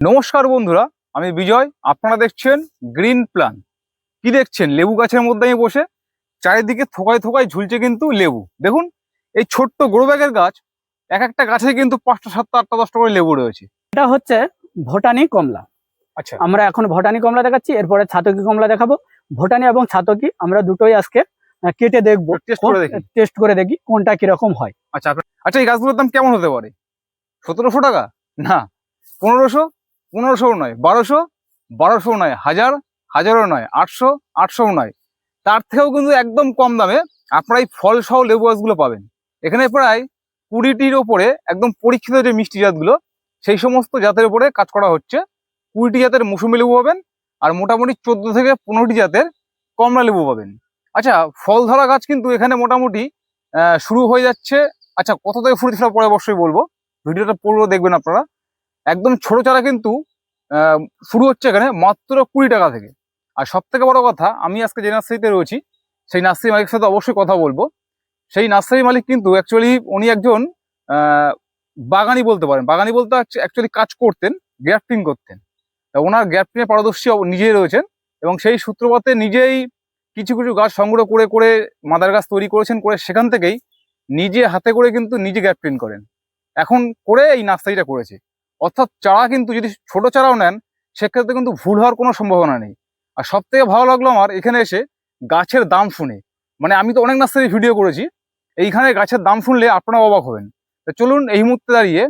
নমস্কার বন্ধুরা আমি বিজয় আপনারা দেখছেন গ্রিন প্ল্যান কি দেখছেন? লেবু গাছের মধ্যে আমি বসে চারিদিকে থোকায় থোকায় ঝুলছে কিন্তু লেবু। দেখুন এই ছোট্ট গ্রো ব্যাগের গাছ এক একটা গাছে কিন্তু পাঁচটা সাতটা আটটা দশটা করে লেবু রয়েছে। এটা হচ্ছে ভুটানি কমলা। আচ্ছা। আমরা এখন ভুটানি কমলা দেখাচ্ছি এরপরে ছাতকি কমলা দেখাবো। ভুটানি এবং ছাতকি আমরা দুটোই আজকে কেটে দেখব টেস্ট করে দেখি কোনটা কীরকম হয়। আচ্ছা আচ্ছা এই গাছগুলোর দাম কেমন হতে পারে? সতেরোশো টাকা? না পনেরোশো? পনেরোশো নয়, বারোশো বারোশো নয়, হাজার, হাজারও নয়, আটশো আটশো নয়। তার থেকেও কিন্তু একদম কম দামে আপনারা এই ফল সহ লেবু গাছগুলো পাবেন। এখানে প্রায় কুড়িটির ওপরে একদম পরীক্ষিত যে মিষ্টি জাতগুলো, সেই সমস্ত জাতের উপরে কাজ করা হচ্ছে। কুড়িটি জাতের মৌসুমি লেবু পাবেন আর মোটামুটি চোদ্দ থেকে পনেরোটি জাতের কমলা লেবু পাবেন। আচ্ছা ফল ধরা গাছ কিন্তু এখানে মোটামুটি শুরু হয়ে যাচ্ছে। আচ্ছা কত থেকে ফুটেছে সেটা পরে অবশ্যই বলব। ভিডিওটা পুরো দেখবেন আপনারা। একদম ছোট চারা কিন্তু শুরু হচ্ছে এখানে মাত্র কুড়ি টাকা থেকে। আর সব থেকে বড় কথা, আমি আজকে যে নার্সারিতে রয়েছি, সেই নার্সারি মালিকের সাথে অবশ্যই কথা বলব। সেই নার্সারি মালিক কিন্তু অ্যাকচুয়ালি উনি একজন বাগানি বলতে পারেন। বাগানি বলতে অ্যাকচুয়ালি কাজ করতেন গ্রাফটিং করতেন। ওনার গ্রাফটিংয়ে পারদর্শী নিজেই রয়েছেন এবং সেই সূত্রপাতে নিজেই কিছু কিছু গাছ সংগ্রহ করে করে মাদার গাছ তৈরি করেছেন, করে সেখান থেকেই নিজে হাতে করে কিন্তু নিজে গ্যাপ করেন। এখন করে এই নার্সারিটা করেছে। অর্থাৎ চারা কিন্তু যদি ছোট চারাও নেন, সেক্ষেত্রে কিন্তু ভুল হওয়ার কোনো সম্ভাবনা নেই। আর সব থেকে ভালো লাগল আমার এখানে এসে গাছের দাম শুনে। মানে আমি তো অনেক নার্সারি ভিডিও করেছি, এইখানে গাছের দাম শুনলে আপনারা অবাক হবেন। তো চলুন এই মুহূর্তে দাঁড়িয়ে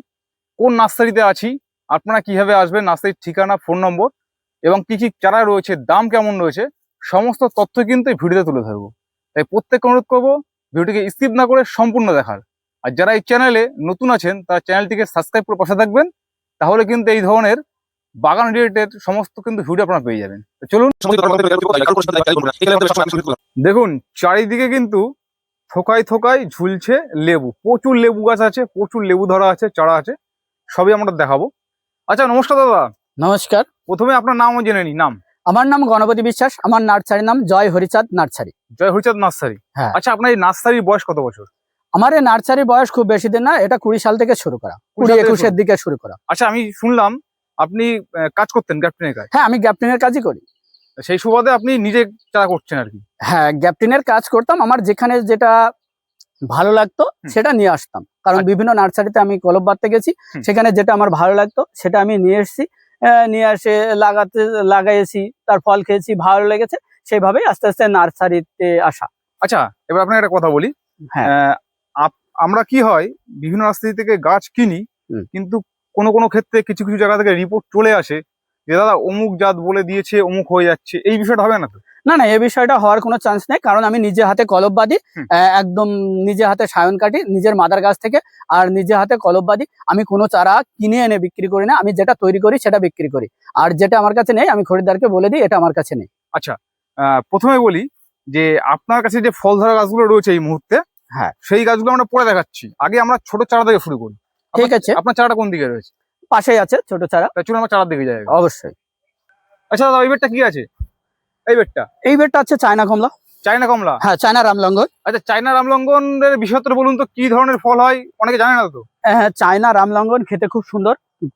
কোন নার্সারিতে আছি, আপনারা কীভাবে আসবেন, নার্সারির ঠিকানা, ফোন নম্বর এবং কি কি চারা রয়েছে, দাম কেমন রয়েছে, সমস্ত তথ্য কিন্তু এই ভিডিওতে তুলে ধরবো। তাই প্রত্যেক অনুরোধ করব ভিডিওটিকে স্কিপ না করে সম্পূর্ণ দেখার। আর যারা এই চ্যানেলে নতুন আছেন, তারা চ্যানেলটিকে সাবস্ক্রাইব করে পাশে থাকবেন। তাহলে কিন্তু এই ধরনের বাগান রিলেটেড সমস্ত কিন্তু ভিডিও আপনারা পেয়ে যাবেন। চলুন দেখুন চারিদিকে কিন্তু থোকায় থোকায় ঝুলছে লেবু। প্রচুর লেবু গাছ আছে প্রচুর লেবু ধরা আছে চারা আছে সবই আমরা দেখাবো। আচ্ছা নমস্কার দাদা। নমস্কার। প্রথমে আপনার নামও জেনে নিই নাম। আমার নাম গণপতি বিশ্বাস আমার নার্সারির নাম জয় হরিচাঁদ নার্সারি। জয় হরিচাঁদ নার্সারি। হ্যাঁ। আচ্ছা আপনার এই নার্সারির বয়স কত বছর? আমার এই নার্সারির বয়স খুব বেশি দিন না এটা কুড়ি সাল থেকে শুরু করা। কুড়ি একুশের দিকে শুরু করা। আচ্ছা আমি শুনলাম আপনি কাজ করতেন গ্যাপটিনের কাজ। হ্যাঁ আমি গ্যাপটিনের কাজই করি। সেই সুবাদে আপনি নিজে চারা করছেন আর কি। হ্যাঁ গ্যাপটিনের কাজ করতাম। আমার যেখানে যেটা ভালো লাগতো সেটা নিয়ে আসতাম। কারণ আচ্ছা। বিভিন্ন নার্সারিতে আমি কলব বাঁধতে গেছি। সেখানে যেটা আমার ভালো লাগতো সেটা আমি নিয়ে এসেছি। নিয়ে এসে লাগাতে লাগাইছি তার ফল খেয়েছি ভালো লেগেছে। সেইভাবেই আস্তে আস্তে নার্সারিতে আসা। আচ্ছা এবার আপনাকে একটা কথা বলি। হ্যাঁ। আমরা কি হয় বিভিন্ন নার্সারি থেকে গাছ কিনি কিন্তু কোনো কোনো ক্ষেত্রে কিছু কিছু জায়গা থেকে রিপোর্ট চলে আসে যে দাদা অমুক জাত বলে দিয়েছে অমুক হয়ে যাচ্ছে। এই বিষয়টা হবে না তো? না না এ বিষয়টা হওয়ার কোনো চান্স নেই কারণ আমি নিজে হাতে বাঁধি একদম নিজে হাতে সায়ন কাটি নিজের মাদার গাছ থেকে আর নিজে হাতে বাঁধি আমি কোনো চারা কিনে এনে বিক্রি করি না আমি যেটা তৈরি করি সেটা বিক্রি করি। আর যেটা আমার কাছে নেই আমি খরিদ্দারকে বলে দিই এটা আমার কাছে নেই। আচ্ছা প্রথমে বলি যে আপনার কাছে যে ফল ধরা গাছগুলো রয়েছে এই মুহূর্তে হ্যাঁ। সেই গাছগুলো আমরা পরে দেখাচ্ছি। আগে আমরা ছোট চারা থেকে শুরু করি। ঠিক আছে। আপনার চারাটা কোন দিকে রয়েছে? পাশেই আছে ছোট চারা। তা চলুন আমরা চারার দিকে যাই অবশ্যই। আচ্ছা দাদা এই বেডটা কি আছে? এই বেডটা? এই বেডটা আছে চায়না কমলা। চায়না কমলা? হ্যাঁ চায়না রামলঙ্গন। আচ্ছা চাইনা রামলঙ্গনের বিষয়টা বলুন তো কি ধরনের ফল হয়? অনেকে জানে না তো? হ্যাঁ চায়না রামলঙ্গন খেতে খুব সুন্দর।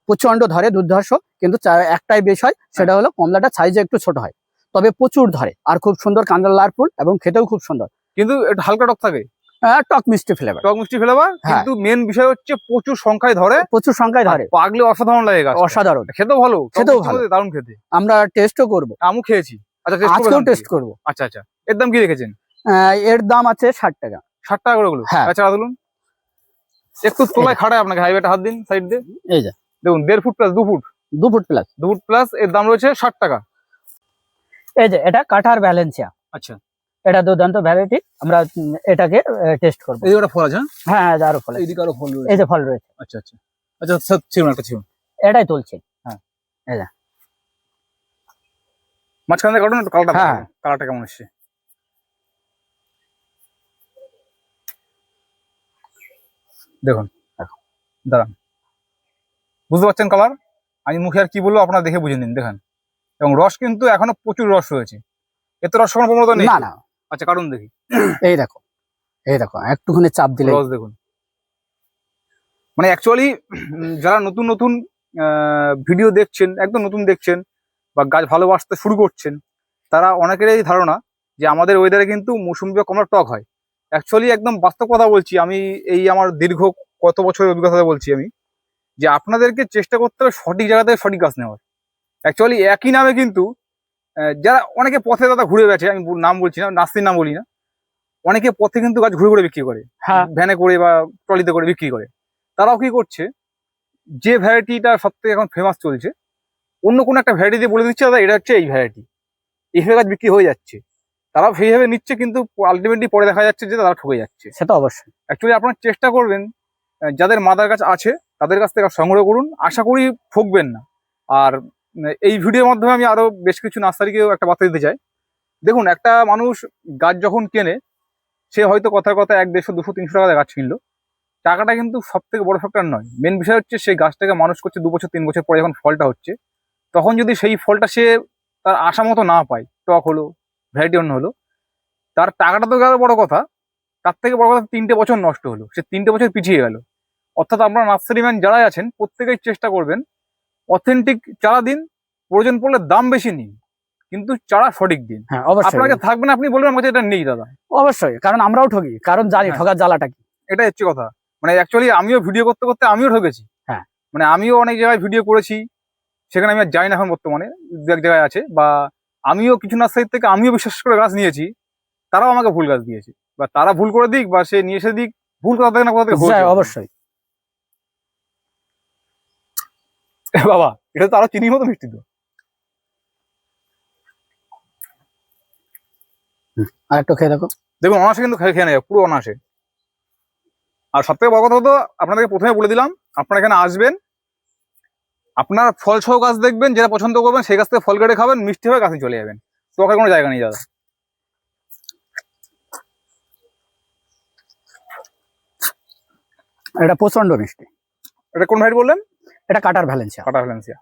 প্রচণ্ড ধরে দুর্ধর্ষ কিন্তু একটাই বিষয় সেটা হলো কমলাটা সাইজে একটু ছোট হয়। তবে প্রচুর ধরে আর খুব সুন্দর কান্দার লাল ফুল এবং খেতেও খুব সুন্দর। কিন্তু একটু হালকা টক থাকে। টক মিষ্টি ফ্লেভার টক মিষ্টি ফ্লেভার হ্যাঁ। কিন্তু মেন বিষয় হচ্ছে প্রচুর সংখ্যায় ধরে। প্রচুর সংখ্যায় ধরে। পাকলে অসাধারণ লাগে গাছ অসাধারণ। খেতেও ভালো। খেতেও ভালো। দারুণ খেতে। আমরা টেস্টও করব। আমু খেয়েছি। আচ্ছা আজকেও টেস্ট করব। আচ্ছা আচ্ছা। এর দাম কি রেখেছেন? এর দাম আছে ষাট টাকা। ষাট টাকা করে ওগুলো হ্যাঁ। আচ্ছা তুলুন একটু তোলায় খাড়ায় আপনাকে হাইওয়েটা হাত দিন সাইড দিয়ে। এই যে। দেখুন দেড় ফুট প্লাস দু ফুট। দু ফুট প্লাস দু ফুট প্লাস এর দাম রয়েছে ষাট টাকা। এই যে এটা কাঠার ব্যালেন্সিয়া আচ্ছা। এটা দুর্দান্ত ভ্যারাইটি আমরা এটাকে টেস্ট করব। এই ওটা ফল আছে হ্যাঁ? হ্যাঁ আরও ফল আছে। এইদিকে আরও ফল রয়েছে। এই যে ফল রয়েছে। আচ্ছা আচ্ছা। আচ্ছা স্যার ছিল একটা ছিল এটাই তুলছি। মাঝখানে কাটুন একটু কালারটা হ্যাঁ। হ্যাঁ কালারটা কেমন এসছে? দেখুন। দেখো, দাঁড়ান। বুঝতে পারছেন কালার? আমি মুখে আর কি বলব আপনারা দেখে বুঝে নিন দেখেন। এবং রস কিন্তু এখনও প্রচুর রস রয়েছে। এত রস কোনো প্রবণতা নেই। না না। আচ্ছা কারণ দেখি। এই দেখো এই দেখো একটুখানি চাপ দিলে দেখুন। মানে অ্যাকচুয়ালি যারা নতুন নতুন ভিডিও দেখছেন একদম নতুন দেখছেন বা গাছ ভালোবাসতে শুরু করছেন তারা অনেকেরই ধারণা যে আমাদের ওয়েদারে কিন্তু মৌসুমি বা কমলা টক হয়। অ্যাকচুয়ালি একদম বাস্তব কথা বলছি আমি এই আমার দীর্ঘ কত বছরের অভিজ্ঞতা বলছি আমি যে আপনাদেরকে চেষ্টা করতে হবে সঠিক জায়গাতে সঠিক গাছ নেওয়ার। অ্যাকচুয়ালি একই নামে কিন্তু যারা অনেকে পথে দাদা ঘুরে গেছে আমি নাম বলছি না নাস্তির নাম বলি না। অনেকে পথে কিন্তু গাছ ঘুরে ঘুরে বিক্রি করে হ্যাঁ। ভ্যানে করে বা ট্রলিতে করে বিক্রি করে। তারাও কি করছে যে ভ্যারাইটিটা সব থেকে এখন ফেমাস চলছে অন্য কোনো একটা ভ্যারাইটি দিয়ে বলে দিচ্ছে দাদা এটা হচ্ছে এই ভ্যারাইটি। এইভাবে গাছ বিক্রি হয়ে যাচ্ছে। তারাও সেইভাবে নিচ্ছে কিন্তু আলটিমেটলি পরে দেখা যাচ্ছে যে তারা ঠকে যাচ্ছে। সেটা অবশ্যই। অ্যাকচুয়ালি আপনারা চেষ্টা করবেন যাদের মাদার গাছ আছে তাদের কাছ থেকে সংগ্রহ করুন। আশা করি ঠকবেন না। আর এই ভিডিওর মাধ্যমে আমি আরও বেশ কিছু নার্সারিকেও একটা বার্তা দিতে চাই। দেখুন, একটা মানুষ গাছ যখন কেনে, সে হয়তো কথার কথা এক দেড়শো, দুশো, তিনশো টাকা গাছ কিনলো। টাকাটা কিন্তু সব থেকে বড় ফ্যাক্টর নয়। মেন বিষয় হচ্ছে সেই গাছটাকে মানুষ করছে দু বছর, তিন বছর পরে যখন ফলটা হচ্ছে, তখন যদি সেই ফলটা সে তার আশা মতো না পায়, টক হলো, ভ্যারাইটি অন্য হলো, তার টাকাটা তো গেল বড় কথা, তার থেকে বড় কথা তিনটে বছর নষ্ট হলো। সে তিনটে বছর পিছিয়ে গেল। অর্থাৎ আপনারা নার্সারি ম্যান যারাই আছেন, প্রত্যেকেই চেষ্টা করবেন অথেন্টিক চারা দিন প্রয়োজন পড়লে দাম বেশি নিন কিন্তু চারা সঠিক দিন। হ্যাঁ অবশ্যই। আপনাকে থাকবেন আপনি বলবেন আমার কাছে এটা নেই দাদা। অবশ্যই কারণ আমরাও ঠকি কারণ জানি হ্যাঁ। ঠকার জ্বালাটা কি। এটাই হচ্ছে কথা। মানে অ্যাকচুয়ালি আমিও ভিডিও করতে করতে আমিও ঠকেছি হ্যাঁ। মানে আমিও অনেক জায়গায় ভিডিও করেছি সেখানে আমি আর যাই না এখন বর্তমানে দু এক জায়গায় আছে বা আমিও কিছু নার্সারি থেকে আমিও বিশ্বাস করে গাছ নিয়েছি তারাও আমাকে ভুল গাছ দিয়েছে। বা তারা ভুল করে দিক বা সে নিয়ে এসে দিক ভুল কোথা থেকে না কোথা থেকে অবশ্যই। বাবা এটা তো আরও চিনির মতো মিষ্টি তো। আর একটু খেয়ে দেখো। দেখুন অনাসে কিন্তু খেয়ে খেয়ে নেয় পুরো অনাসে আর সব থেকে বড় কথা হতো আপনাদেরকে প্রথমে বলে দিলাম আপনারা এখানে আসবেন আপনার ফল সহ গাছ দেখবেন যেটা পছন্দ করবেন সেই গাছ থেকে ফল কেটে খাবেন মিষ্টি হয়ে গাছে চলে যাবেন। তোকে কোনো জায়গা নেই দাদা। এটা প্রচণ্ড মিষ্টি। এটা কোন ভাইট বললেন? এটা কাটার ভ্যালেন্সিয়া কাটা ভ্যালেন্সিয়া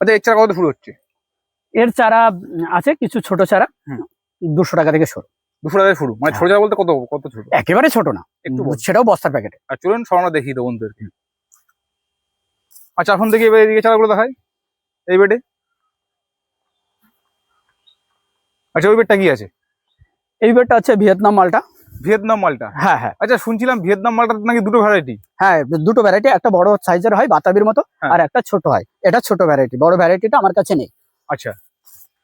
আচ্ছা এর চারা কত শুরু হচ্ছে? এর চারা আছে কিছু ছোট চারা। দুশো টাকা থেকে শুরু। দুশো টাকায় শুরু। মানে হ্যাঁ। ছোট চারা বলতে কত কত ছোট? একেবারে ছোট না। একটু। সেটাও বস্তার প্যাকেটে আর চলুন সব আমরা দেখি তো বন্ধুদেরকে। আচ্ছা এখন দেখি এবার এদিকে চারাগুলো দেখাই। এই বেডে। আচ্ছা ওই বেডটা কি আছে? এই বেডটা হচ্ছে ভিয়েতনাম মালটা। ভিয়েতনাম মালটা? হ্যাঁ হ্যাঁ। আচ্ছা শুনছিলাম ভিয়েতনাম মালটার নাকি দুটো ভ্যারাইটি হ্যাঁ দুটো ভ্যারাইটি একটা বড় সাইজের হয় বাতাবির মতো হ্যাঁ। আর একটা ছোট হয়। এটা ছোট ভ্যারাইটি বড় ভ্যারাইটিটা আমার কাছে নেই। আচ্ছা।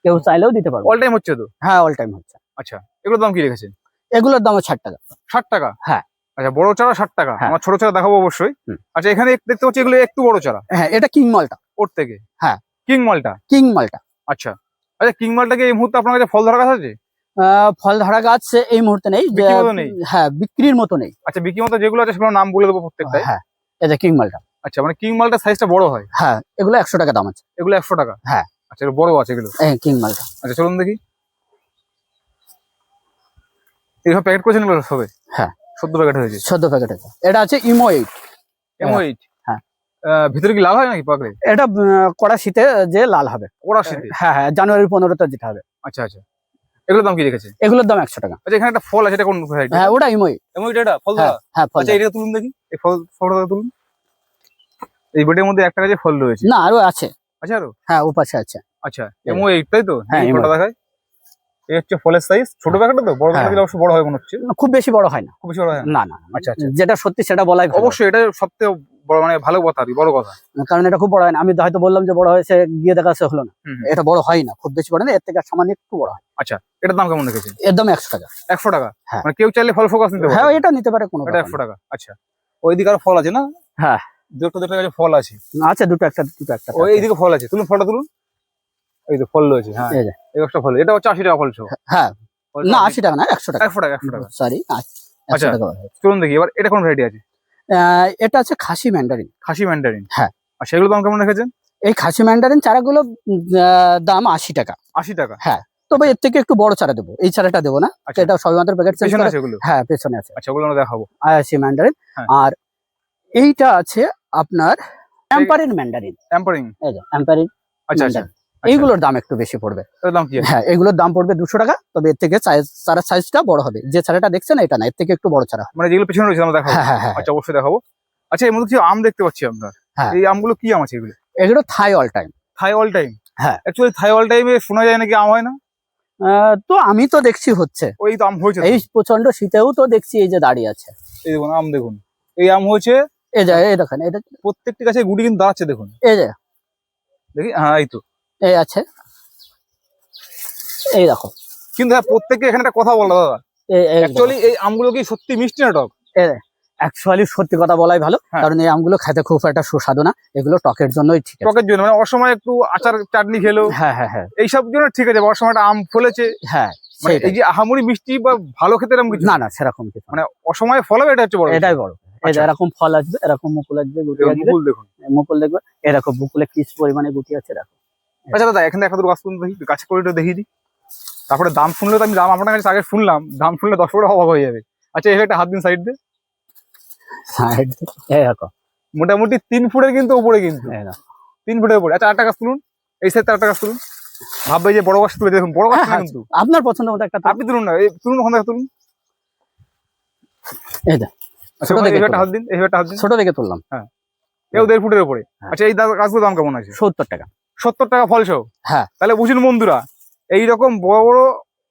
কেউ চাইলেও দিতে পারব। অল টাইম হচ্ছে তো? হ্যাঁ অল টাইম হচ্ছে। আচ্ছা এগুলোর দাম কি রেখেছেন? এগুলোর দাম ষাট টাকা। ষাট টাকা? হ্যাঁ। আচ্ছা বড় চারা ষাট টাকা। হ্যাঁ। আমার ছোট চারা দেখাবো অবশ্যই। আচ্ছা এখানে দেখতে পাচ্ছি এগুলো একটু বড় চারা। হ্যাঁ এটা কিং মালটা। ওর থেকে? হ্যাঁ। কিং মালটা? কিং মালটা। আচ্ছা। আচ্ছা কিং মালটাকে এই মুহূর্তে আপনার কাছে ফল ধরা গাছ আছে? ফল ধরা গাছ এই মুহূর্তে নেই বিক্রির? হ্যাঁ বিক্রির মতো নেই। আচ্ছা বিক্রি মতো যেগুলো আছে সেগুলো নাম বলে দেবো প্রত্যেকটা হ্যাঁ যে কিং মালটা। আচ্ছা মানে কিং মালটার সাইজটা বড় হয়? হ্যাঁ এগুলো একশো টাকা দাম আছে। এগুলো একশো টাকা? হ্যাঁ। আচ্ছা বড় আছে এগুলো? এই কিং মালটা। আচ্ছা চলুন দেখি। এইভাবে প্যাকেট করেছেন এগুলো সবে? হ্যাঁ। সদ্য প্যাকেট হয়েছে? চোদ্দ প্যাকেট আছে এটা আছে ইমো এইট এমও এইট হ্যাঁ। ভিতরে কি লাল হয় নাকি পাকলে এটা কড়া শীতে যে লাল হবে। ওরা শীতে? হ্যাঁ হ্যাঁ জানুয়ারি পনেরোতে যেটা হবে। আচ্ছা আচ্ছা। এগুলোর দাম কি রেখেছে? এগুলোর দাম একশো টাকা। আচ্ছা এখানে একটা ফল আছে এটা কোন ভ্যারাইটি হ্যাঁ ওটা ইমই। এইট এটা? ফল হ্যাঁ হ্যাঁ ফল আচ্ছা এটা তুলুন দেখি। এই ফল ফলটা তুলুন। এই বেডের মধ্যে একটা কাছে ফল রয়েছে। না আরও আছে। আচ্ছা আরও? হ্যাঁ ওপাশে আছে। আচ্ছা এমও এইটাই তো? হ্যাঁ, ফলটা দেখায়। এই হচ্ছে ফলের সাইজ ছোট প্যাকেটটা তো? বড়। প্যাকেট অবশ্য বড় হয় মনে হচ্ছে। খুব বেশি বড় হয় না। খুব বেশি বড় হয় না? না আচ্ছা, আচ্ছা। যেটা সত্যি সেটা বলাই অবশ্যই এটা সবথেকে বড় মানে ভালো কথা আর বড় কথা। কারণ এটা খুব বড় হয় না। আমি হয়তো বললাম যে বড় হয়েছে গিয়ে দেখা যাচ্ছে হলো না। এটা বড় হয় না খুব বেশি বড় না এর থেকে সামান্য একটু বড় হয়। আচ্ছা এটার দাম কেমন রেখেছেন? এর দাম একশো টাকা। একশো টাকা? হ্যাঁ। মানে কেউ চাইলে ফল ফোকাস নিতে হ্যাঁ এটা নিতে পারে কোনো এটা একশো টাকা আচ্ছা। ওইদিকে আর ফল আছে না? হ্যাঁ। দুটো দুটো কাছে ফল আছে। আচ্ছা দুটো একটা দুটো একটা ওই এইদিকে ফল আছে। তুলুন ফলটা তুলুন। এই তো ফল রয়েছে হ্যাঁ। এই। একটা ফল। এটা হচ্ছে আশি টাকা ফল হ্যাঁ। না আশি- আশি টাকা না একশো টাকা। একশো টাকা একশো টাকা। সরি আচ্ছা। হয়েছে। চলুন দেখি এবার এটা কোন ভ্যারাইটি আছে? এটা আছে খাসি ম্যান্ডারিন খাসি ম্যান্ডারিন হ্যাঁ। আর সেগুলো দাম কেমন রেখেছেন? এই খাসি ম্যান্ডারিন চারাগুলো দাম আশি টাকা। আশি টাকা। হ্যাঁ তবে এর থেকে একটু বড় চারা দেবো। এই চারাটা দেবো না আচ্ছা। এটা সবেমাত্র প্যাকেট পেছনে আছে এগুলো? হ্যাঁ পেছনে আছে। আচ্ছা ওগুলো দেখাবো। আয়াসি ম্যান্ডারিন। আর এইটা আছে আপনার অ্যাম্পারিন ম্যান্ডারিন এই অ্যাম্পারিন আচ্ছা আচ্ছা। এইগুলোর দাম একটু বেশি পড়বে। এটার দাম কি হ্যাঁ এগুলোর দাম পড়বে দুশো টাকা তবে এর থেকে সাইজ চারার সাইজটা বড় হবে। যে চারাটা দেখছেন এটা না এর থেকে একটু বড় চারা মানে যেগুলো পেছনে রয়েছে আমরা দেখাবো। হ্যাঁ হ্যাঁ হ্যাঁ আচ্ছা অবশ্যই দেখাবো। আচ্ছা এর মধ্যে কিছু আম দেখতে পাচ্ছি আপনার হ্যাঁ। এই আমগুলো কি আম আছে এগুলো? এগুলো Thai all time. Thai all time? হ্যাঁ। অ্যাকচুয়ালি থাই অল টাইমে শোনা যায় নাকি আম হয় না? তো আমি তো দেখছি হচ্ছে। ওই তো আম হয়েছে এই প্রচণ্ড শীতেও তো দেখছি এই যে দাঁড়িয়ে আছে। এই দেখুন আম দেখুন। এই আম হয়েছে এই যে এই দেখেন প্রত্যেকটি গাছে গুটি কিন্তু দাঁড়াচ্ছে দেখুন। এই যে। দেখি হ্যাঁ এই তো। এই আছে। এই দেখো। কিন্তু হ্যাঁ প্রত্যেককে এখানে একটা কথা বলা দাদা। এই অ্যাকচুয়ালি এই আমগুলো কি সত্যি মিষ্টি না টক? অ্যাকচুয়ালি সত্যি কথা বলাই ভালো হ্যাঁ। কারণ এই আমগুলো খেতে খুব একটা সুস্বাদু না এগুলো টকের জন্যই ঠিক আছে। টকের জন্য মানে অসময় একটু আচার চাটনি খেলো হ্যাঁ হ্যাঁ হ্যাঁ। এইসব জন্য ঠিক আছে অসময় একটা আম ফলেছে। হ্যাঁ মানে এই যে আহামরি মিষ্টি বা ভালো খেতে এরকম কিছু না না? সেরকম কিছু। মানে অসময়ে ফলাবে এটা হচ্ছে বড় এটাই বড়। এই আচ্ছা। এরকম ফল আসবে এরকম মুকুল আসবে গুটি আসবে। মুকুল দেখুন। মুকুল দেখবে এরকম মুকুলে কিস পরিমাণে গুটি আছে দেখো। আচ্ছা দাদা এখানে একটা গাছ তুলতে দেখি গাছে করে একটু দেখিয়ে দিই। তারপরে দাম শুনলে তো আমি দাম আপনার কাছে আগে শুনলাম দাম শুনলে দশ টাকা অবাক হয়ে যাবে। আচ্ছা এখানে একটা হাত দিন সাইড দিয়ে। সাইড মোটামুটি তিন ফুটের কিন্তু উপরে কিন্তু। তিন ফুটের উপরে। আচ্ছা আটটা গাছ তুলুন। এই সাইড আটটা গাছ তুলুন। ভাববে যে বড় গাছ তুলে দেখুন বড় গাছ হ্যাঁ, কিন্তু। আপনার পছন্দ মতো একটা আপনি তুলুন না এই তুলুন ওখান থেকে তুলুন। এই আচ্ছা ছোট দেখে। হাত দিন এই হাত দিন। ছোট দেখে তুললাম। এও দেড় ফুটের উপরে। হ্যাঁ। আচ্ছা এই গাছগুলোর দাম কেমন আছে? সত্তর টাকা। সত্তর টাকা ফল সহ হ্যাঁ। তাহলে বুঝুন বন্ধুরা এইরকম বড় বড়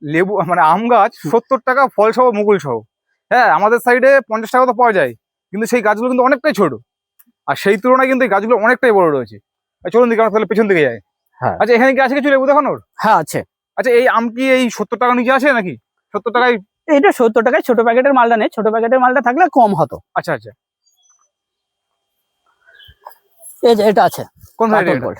লেবু মানে আম গাছ সত্তর টাকা ফল সহ মুকুল সহ। হ্যাঁ আমাদের সাইডে পঞ্চাশ টাকা তো পাওয়া যায় কিন্তু সেই গাছগুলো কিন্তু অনেকটাই ছোট। আর সেই তুলনায় কিন্তু এই গাছগুলো অনেকটাই বড় রয়েছে। চলুন দিকে আমরা তাহলে পেছন দিকে যাই। হ্যাঁ। আচ্ছা এখানে কি আছে কিছু লেবু দেখানোর? হ্যাঁ আছে। আচ্ছা এই আম কি এই সত্তর টাকা নিচে আছে নাকি? সত্তর টাকায় এটা সত্তর টাকায় ছোট প্যাকেটের মালটা নেই। ছোট প্যাকেটের মালটা থাকলে কম হতো। আচ্ছা আচ্ছা। এই যে এটা আছে। কোন সাইডে গোল্ড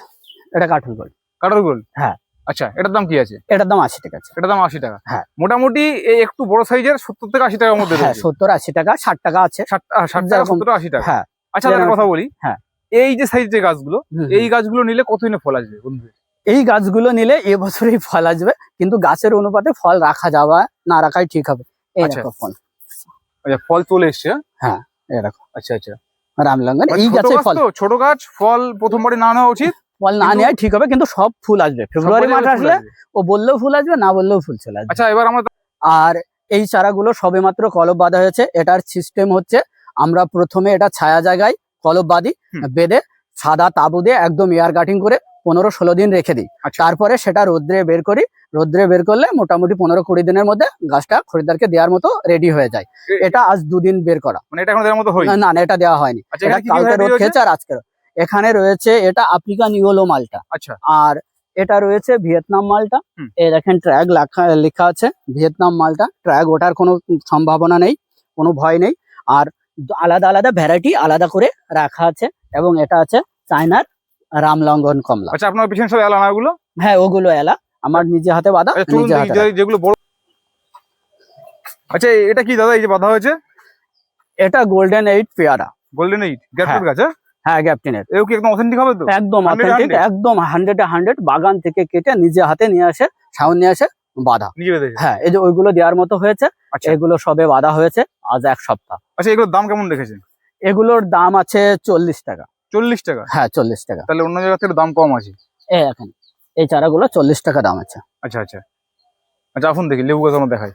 এটা কার্টুন গোল্ড। কাটার গোল হ্যাঁ। আচ্ছা এটার দাম কি আছে? এটার দাম আশি টাকা আছে। এটার দাম আশি টাকা। হ্যাঁ। মোটামুটি এই একটু বড় সাইজের সত্তর থেকে আশি টাকার মধ্যে হ্যাঁ সত্তর আশি টাকা ষাট টাকা আছে। ষাট ষাট টাকা সত্তর আশি টাকা। হ্যাঁ। আচ্ছা যেরকম- কথা বলি। হ্যাঁ। এই যে সাইজ যে গাছগুলো এই গাছগুলো নিলে কতদিনে ফল আসবে বন্ধু? এই গাছগুলো নিলে এবছরই ফল আসবে কিন্তু গাছের অনুপাতে ফল রাখা যাওয়া না রাখাই ঠিক হবে। এই আচ্ছা। দেখো ফল। আচ্ছা ফল চলে এসছে হ্যাঁ? এই দেখো। আচ্ছা আচ্ছা। রামলঙ্গন মানে এই গাছে ফল ছোট গাছ ফল প্রথমবারে না নেওয়া উচিত। ফল না নেওয়াই ঠিক হবে কিন্তু সব ফুল আসবে। ফেব্রুয়ারি মাস আসলে ও বললেও ফুল আসবে না বললেও ফুল চলে আসবে। আচ্ছা এবার আমরা আর এই চারাগুলো সবে মাত্র কলব বাঁধা হয়েছে। এটার সিস্টেম হচ্ছে আমরা প্রথমে এটা ছায়া জায়গায় কলব বাঁধি বেঁধে সাদা তাবু দিয়ে একদম এয়ার কাটিং করে পনেরো ষোলো দিন রেখে দিই। আচ্ছা। তারপরে সেটা রোদ্রে বের করি। রোদ্রে বের করলে মোটামুটি পনেরো কুড়ি দিনের মধ্যে গাছটা খরিদ্দারকে দেওয়ার মতো রেডি হয়ে যায়। এটা আজ দুদিন বের করা। মানে না না এটা দেওয়া হয়নি। আচ্ছা এটা কালকে রোদ খেয়েছে আর আজকে এখানে রয়েছে এটা আফ্রিকান ইয়েলো মালটা। আচ্ছা। আর এটা রয়েছে ভিয়েতনাম মালটা। এই দেখেন ট্র্যাগ লেখা লেখা আছে ভিয়েতনাম মালটা। ট্র্যাগ ওঠার কোনো সম্ভাবনা নেই কোনো ভয় নেই। আর আলাদা আলাদা ভ্যারাইটি আলাদা করে রাখা আছে এবং এটা আছে চায়নার রামলঙ্গন কমলা। আচ্ছা আপনার পিছনে সব এলানা ওগুলো? হ্যাঁ ওগুলো এলা। আমার নিজে হাতে বাঁধা আচ্ছা নিজে হাতে যেগুলো বড় আচ্ছা এটা কি দাদা এই যে বাঁধা হয়েছে? এটা গোল্ডেন এইট পেয়ারা। গোল্ডেন এইট হ্যাঁ। গাছ হ্যাঁ? হ্যাঁ গ্যাপটিনের এও কি একদম অথেন্টিক হবে তো? একদম অথেন্টিক একদম হান্ড্রেড হান্ড্রেড বাগান থেকে কেটে নিজে হাতে নিয়ে আসে সাউন্ড নিয়ে আসে বাঁধা। হ্যাঁ এই যে ওইগুলো দেওয়ার মতো হয়েছে আচ্ছা। এগুলো সবে বাঁধা হয়েছে আজ এক সপ্তাহ। আচ্ছা এগুলোর দাম কেমন রেখেছেন? এগুলোর দাম আছে চল্লিশ টাকা। চল্লিশ টাকা? হ্যাঁ চল্লিশ টাকা। তাহলে অন্য জায়গা থেকে দাম কম আছে। এখন এই চারাগুলো চল্লিশ টাকা দাম আছে। আচ্ছা আচ্ছা। আচ্ছা এখন দেখি লেবু গাছ আমরা দেখাই।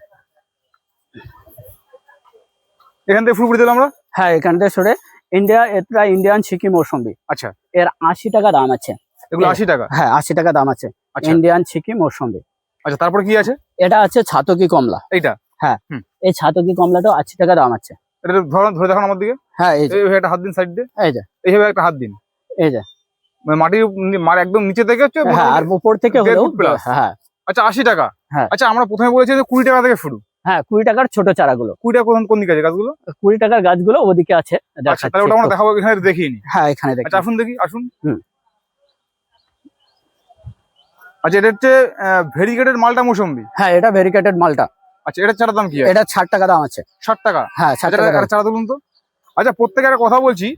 এখান থেকে ফুলপুরি দিলাম আমরা? হ্যাঁ এখান থেকে সরে ইন্ডিয়া এটা ইন্ডিয়ান সিকি মৌসুম্বি আচ্ছা। এর আশি টাকা দাম আছে। এগুলো হ্যাঁ। আশি টাকা? হ্যাঁ আশি টাকা দাম আছে। আচ্ছা। ইন্ডিয়ান সিকি মৌসুম্বি আচ্ছা তারপরে কি আছে? এটা আছে ছাতকি কমলা। এইটা? হ্যাঁ। এই ছাতকি কমলাটাও আশি টাকা দাম আছে। এটা ধরুন ধরে দেখান আমার দিকে। হ্যাঁ এই যে। এইভাবে একটা হাত দিন সাইড দিয়ে। এই যে। এইভাবে একটা হাত দিন। এই যে। মানে মাটির মার একদম নিচে থেকে হচ্ছে হ্যাঁ আর উপর থেকে হলেও হ্যাঁ। আচ্ছা আশি টাকা। হ্যাঁ। আচ্ছা আমরা প্রথমে বলেছি যে কুড়ি টাকা থেকে শুরু। হ্যাঁ কুড়ি টাকার ছোট চারাগুলো। কুড়ি টাকা কোন দিকে আছে গাছগুলো? কুড়ি টাকার গাছগুলো ওদিকে আছে আচ্ছা। দেখাবো এখানে দেখিয়ে হ্যাঁ এখানে দেখি। আচ্ছা আসুন দেখি আসুন। আচ্ছা এটা হচ্ছে ভেরিগেটেড মালটা মৌসুম্বি? হ্যাঁ এটা ভেরিকেটেড মালটা। আচ্ছা চারা দাম কি এটা ষাট টাকা দাম আছে। ষাট টাকা? হ্যাঁ ষাট আচ্ছা টাকা চারা তুলুন তো। আচ্ছা প্রত্যেকের কথা বলছি।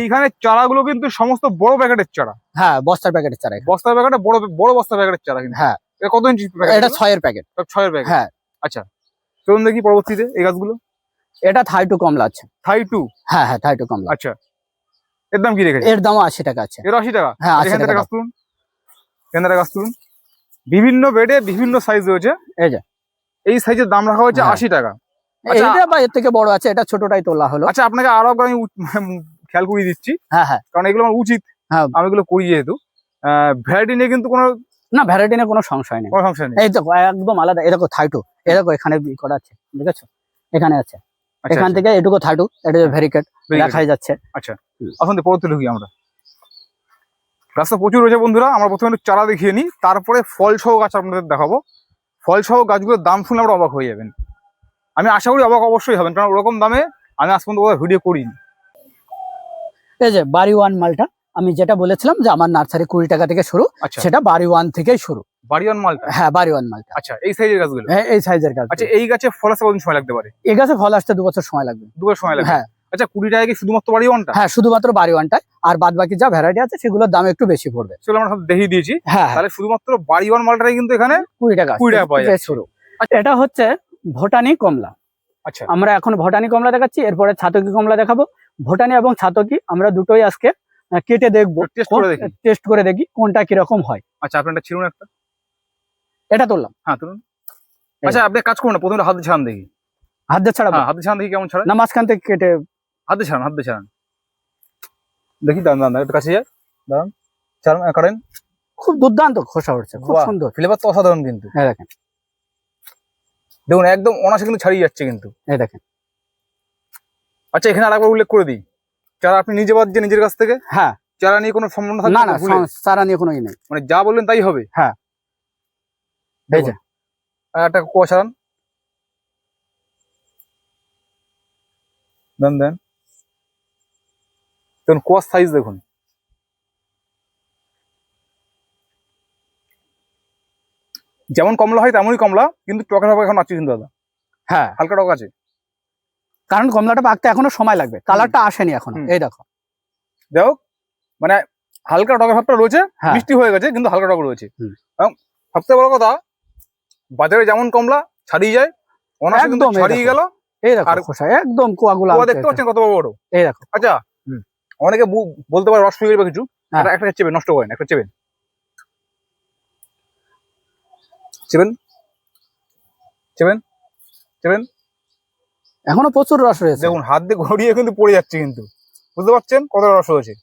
এইখানে চারাগুলো কিন্তু সমস্ত বড় প্যাকেটের চারা। হ্যাঁ বস্তার প্যাকেটের চারা। বস্তার প্যাকেটে বড় বড় বস্তার প্যাকেটের চারা কিন্তু। হ্যাঁ। এটা কত ইঞ্চি এটা ছয়ের প্যাকেট। ছয়ের প্যাকেট। হ্যাঁ। আচ্ছা। চলুন দেখি পরবর্তীতে এই গাছগুলো। এটা থাই টু কমলা আছে। থাই টু হ্যাঁ হ্যাঁ থাই টু কমলা আচ্ছা। এর দাম কি রেখেছে এর দাম আশি টাকা আছে। এর আশি টাকা? হ্যাঁ আশি টাকা। গাছ তুলুন। এখান গাছ তুলুন। বিভিন্ন বেডে বিভিন্ন সাইজ রয়েছে। এই যে। এই সাইজের দাম রাখা হয়েছে হ্যাঁ। আশি টাকা। আচ্ছা। বা এর থেকে বড় আছে এটা ছোটটাই তোলা হলো। আচ্ছা আপনাকে আরও আমি খেয়াল করিয়ে দিচ্ছি। হ্যাঁ হ্যাঁ। কারণ এগুলো আমার উচিত। হ্যাঁ। আমি এগুলো করি যেহেতু। ভ্যারাইটি নিয়ে কিন্তু কোনো না ভ্যারাইটি নিয়ে কোনো সংশয় নেই। এই দেখো একদম আলাদা। এরকম থাইটু এরকম এখানে করা আছে দেখেছ? এখানে আছে। আচ্ছা, এখান আচ্ছা, থেকে এটুকু থাইটু এটা ভেরিকেট দেখাই যাচ্ছে। আসুন দিয়ে পরবর্তী ঢুকি আমরা। গাছটা প্রচুর রয়েছে বন্ধুরা আমরা প্রথমে একটু চারা দেখিয়ে নিই তারপরে ফল সহ গাছ আপনাদের দেখাবো। ফল সহ গাছগুলোর দাম শুনলে আমরা অবাক হয়ে যাবেন। আমি আশা করি অবাক অবশ্যই হবেন কারণ ওরকম দামে আমি আজ পর্যন্ত ভিডিও করিনি। এই যে বাড়ি ওয়ান মালটা আমি যেটা বলেছিলাম যে আমার নার্সারি কুড়ি টাকা থেকে শুরু আচ্ছা। সেটা বাড়ি ওয়ান থেকেই শুরু। বাড়িওয়ান মালটা? হ্যাঁ বাড়ি ওয়ান মালটা। আচ্ছা এই সাইজের গাছগুলো? হ্যাঁ, এই সাইজের গাছ আচ্ছা এই গাছে ফল আসতে কতদিন সময় লাগতে পারে? এই গাছে ফল আসতে দু বছর সময় লাগবে। দু বছর সময় লাগবে? হ্যাঁ। আচ্ছা কুড়ি টাকা কি শুধুমাত্র বাড়িওয়ানটা? হ্যাঁ শুধুমাত্র বাড়ি আর বাদ বাকি যা ভ্যারাইটি আছে সেগুলোর দাম একটু বেশি পড়বে। সেগুলো আমরা সব দেখিয়ে দিয়েছি। হ্যাঁ হ্যাঁ। তাহলে শুধুমাত্র বাড়িওয়ান মালটাই কিন্তু এখানে কুড়ি টাকা 20 টাকা পাওয়া শুরু। আচ্ছা। এটা হচ্ছে ভুটানি কমলা। আচ্ছা। আমরা এখন ভুটানি কমলা দেখাচ্ছি এরপরে ছাতকি কমলা দেখাবো। ভুটানি এবং ছাতকি আমরা দুটোই আজকে কেটে দেখব। টেস্ট করে দেখি। কোনটা কীরকম হয়। আচ্ছা আপনারটা ছিলুন একটা। এটা তুললাম। হ্যাঁ তুলুন। আচ্ছা আপনি কাজ করুন না প্রথমে হাত ছাড়ান দেখি। হাত ছাড়াবো? হ্যাঁ হাত ছাড়ান দেখি কেমন ছাড়া না মাঝখান থেকে কেটে হাত ছাড়ান হাত ছাড়ান। দেখি দাঁড়ান দাঁড়ান একটু কাছে যায় দাঁড়ান ছাড়ান আহ, খুব দুর্দান্ত খোসা উঠছে খুব সুন্দর। ফ্লেভার তো অসাধারণ কিন্তু। হ্যাঁ দেখেন। দেখুন একদম অনাসে কিন্তু ছাড়িয়ে যাচ্ছে কিন্তু। হ্যাঁ দেখেন। আচ্ছা এখানে আরেকবার উল্লেখ করে দিই। চারা আপনি নিজে বাদ নিজের কাছ থেকে? হ্যাঁ। চারা নিয়ে কোনো সম্বন্ধ না না চারা নিয়ে কোনো ই নেই। মানে যা বললেন তাই হবে? হ্যাঁ। দেখুন, আর একটা কুয়া দেন দেখুন কুয়ার সাইজ দেখুন। যেমন কমলা হয় তেমনই কমলা কিন্তু টকের হবে এখন আছে কিন্তু দাদা। হ্যাঁ। হালকা টক আছে। কারণ কমলাটা পাকতে এখনও সময় লাগবে। কালারটা আসেনি এখনও। এই দেখো। যাই মানে হালকা টকের ভাবটা রয়েছে হ্যাঁ। মিষ্টি হয়ে গেছে কিন্তু হালকা টক রয়েছে। এবং সবথেকে বড় কথা বাজারে যেমন কমলা ছাড়িয়ে যায় অনাসে কিন্তু ছাড়িয়ে গেল। এই দেখো খোসা একদম কুয়াগুলো দেখতে পাচ্ছেন কত বড় বড়? এই দেখো। আচ্ছা অনেকে বলতে পারে রস কিছু হ্যাঁ। একটা- একটা চেপেন নষ্ট করেন একটা চেপেন চেপেন। চেপেন। চেপেন। এখনও প্রচুর রস রয়েছে দেখুন হাত দিয়ে ঘড়িয়ে কিন্তু পড়ে যাচ্ছে কিন্তু বুঝতে পারছেন কত রস হয়েছে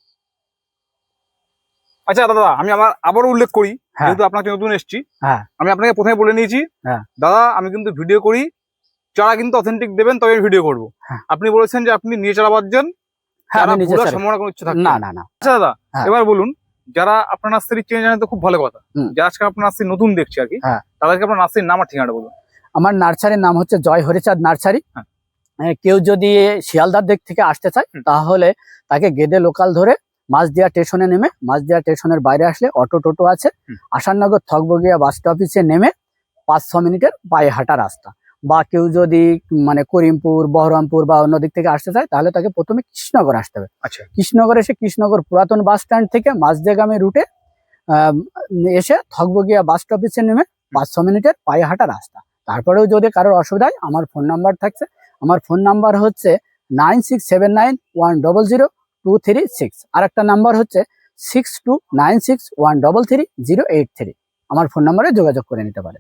আচ্ছা দাদা আমি আবার আবারও উল্লেখ করি হ্যাঁ। যেহেতু আপনার নতুন এসেছি হ্যাঁ। আমি আপনাকে প্রথমে বলে নিয়েছি হ্যাঁ। দাদা আমি কিন্তু ভিডিও করি চারা কিন্তু অথেন্টিক দেবেন তবে ভিডিও করব। আপনি বলেছেন যে আপনি নিয়ে চারা বাঁধছেন হ্যাঁ না না না আচ্ছা দাদা। এবার বলুন যারা আপনার নার্সারি চেনে জানেন তো খুব ভালো কথা। যারা আজকে আপনার নার্সারি নতুন দেখছে আর কি। তাদেরকে আপনার নার্সারির নাম আর ঠিকানাটা বলুন আমার নার্সারির নাম হচ্ছে জয় হরিচাঁদ নার্সারি কেউ যদি শিয়ালদার দিক থেকে আসতে চায় তাহলে তাকে গেদে লোকাল ধরে মাঝদিয়া স্টেশনে নেমে মাঝদিয়া স্টেশনের বাইরে আসলে অটো টোটো আছে। আসাননগর থকবগিয়া বাস স্টপিসে নেমে পাঁচ ছ মিনিটের পায়ে হাঁটা রাস্তা। বা কেউ যদি মানে করিমপুর বহরমপুর বা অন্য দিক থেকে আসতে চায় তাহলে তাকে প্রথমে কৃষ্ণনগর আসতে হবে। আচ্ছা। কৃষ্ণনগর এসে কৃষ্ণনগর পুরাতন বাস স্ট্যান্ড থেকে মাঝদিয়াগামী রুটে এসে থকবগিয়া বাস স্টপিসে নেমে পাঁচ ছ মিনিটের পায়ে হাঁটা রাস্তা। তারপরেও যদি কারোর অসুবিধা হয় আমার ফোন নাম্বার থাকছে আমার ফোন নাম্বার হচ্ছে nine six seven nine one double zero two three six. আর একটা নাম্বার হচ্ছে six two nine six one double three zero eight three. আমার ফোন নাম্বারে যোগাযোগ করে নিতে পারে